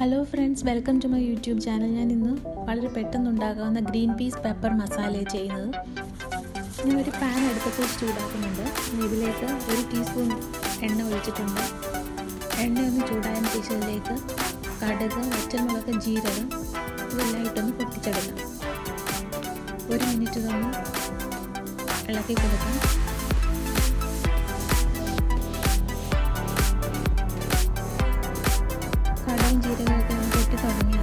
Hello friends welcome to my YouTube channel ഞാൻ ഇന്ന് വളരെ പെട്ടെന്ന് ഉണ്ടാകാവുന്ന ഗ്രീൻ പീസ് പെപ്പർ മസാല ചെയ്യുന്നത്. ഞാൻ ഒരു പാൻ എടുത്തിട്ട് ചൂടാക്കുന്നുണ്ട്. ഇതിലേക്ക് ഒരു ടീസ്പൂൺ എണ്ണ ഒഴിച്ചിട്ടുണ്ട്. എണ്ണ ഒന്ന് ചൂടായതിന് ശേഷം കടുക് ഒറ്റമുളക് ജീരകം ഇതെല്ലാം ഇട്ടൊന്ന് പൊട്ടിച്ചെടുക്കാം. ഒരു മിനിറ്റ് തന്നെ ഇളക്കി കൊടുക്കാം. കടവും ജീരകമൊക്കെ നമുക്ക് ഇട്ട് തുടങ്ങി.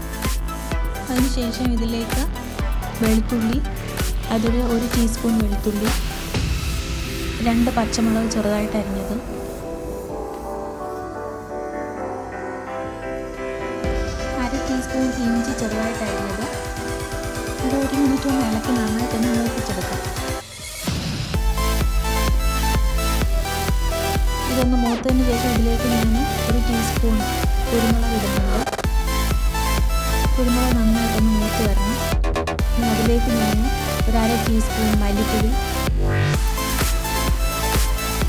അതിനുശേഷം ഇതിലേക്ക് വെളുത്തുള്ളി അതിൽ ഒരു ടീസ്പൂൺ വെളുത്തുള്ളി രണ്ട് പച്ചമുളക് ചെറുതായിട്ട് അരിഞ്ഞത്. അര ടീസ്പൂൺ ഇഞ്ചി ചെറുതായിട്ട് അരിഞ്ഞത്. അത് ഒരു മിനിറ്റ് ഒന്ന് ഇളക്കി നന്നായിട്ടൊന്ന് മൂപ്പിച്ചെടുക്കാം. ഇതൊന്ന് മൂത്തതിന് ശേഷം ഇതിലേക്ക് ഞാൻ നന്നായിട്ടൊന്ന് മൂത്ത് വരണം. ഇനി അതിലേക്ക് ഞാൻ ഒരു അര ടീസ്പൂൺ മല്ലിപ്പൊടി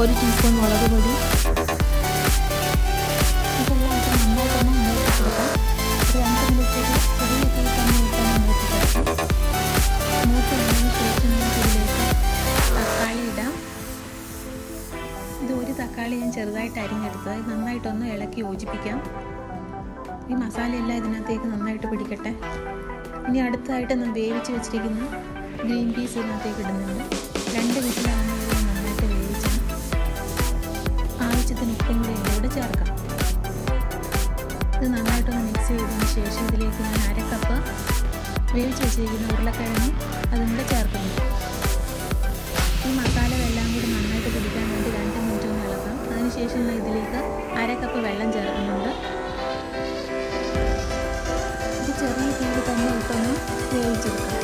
ഒരു ടീസ്പൂൺ മുളക് പൊടി. ഇതെല്ലാം തീ തന്നെ വന്നതിന് ശേഷം തക്കാളി തക്കാളി ഞാൻ ചെറുതായിട്ട് അരിഞ്ഞെടുത്തത്. നന്നായിട്ടൊന്ന് ഇളക്കി യോജിപ്പിക്കാം. ഈ മസാല എല്ലാം ഇതിനകത്തേക്ക് നന്നായിട്ട് പിടിക്കട്ടെ. ഇനി അടുത്തായിട്ട് ഞാൻ വേവിച്ച് വെച്ചിരിക്കുന്ന ഗ്രീൻ പീസ് ഇതിനകത്തേക്ക് ഇടുന്നുണ്ട്. രണ്ട് വിസിലാകുമ്പോൾ നന്നായിട്ട് വേവിച്ച് ആവശ്യത്തിന് ഉപ്പും കൂടി ഇതിലൂടെ ചേർക്കാം. ഇത് നന്നായിട്ടൊന്ന് മിക്സ് ചെയ്തതിന് ശേഷം ഇതിലേക്ക് ഞാൻ അര കപ്പ് വേവിച്ച് വെച്ചിരിക്കുന്ന ഉരുളക്കിഴങ്ങ് അതും കൂടെ ചേർക്കുന്നു. ഈ മസാലകളെല്ലാം കൂടി നന്നായിട്ട് പിടിക്കാൻ വേണ്ടി രണ്ട് മിനിറ്റ് ഒന്ന് ഇളക്കാം. അതിനുശേഷം ഇതിലേക്ക് അര കപ്പ് വെള്ളം ചേർക്കുന്നുണ്ട് ചെറിയ തീയിൽ തന്നെ ഇട്ടൊന്ന് വേവിച്ചെടുക്കാം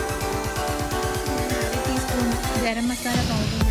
അര ടീസ്പൂൺ ഗരം മസാല പൗഡർ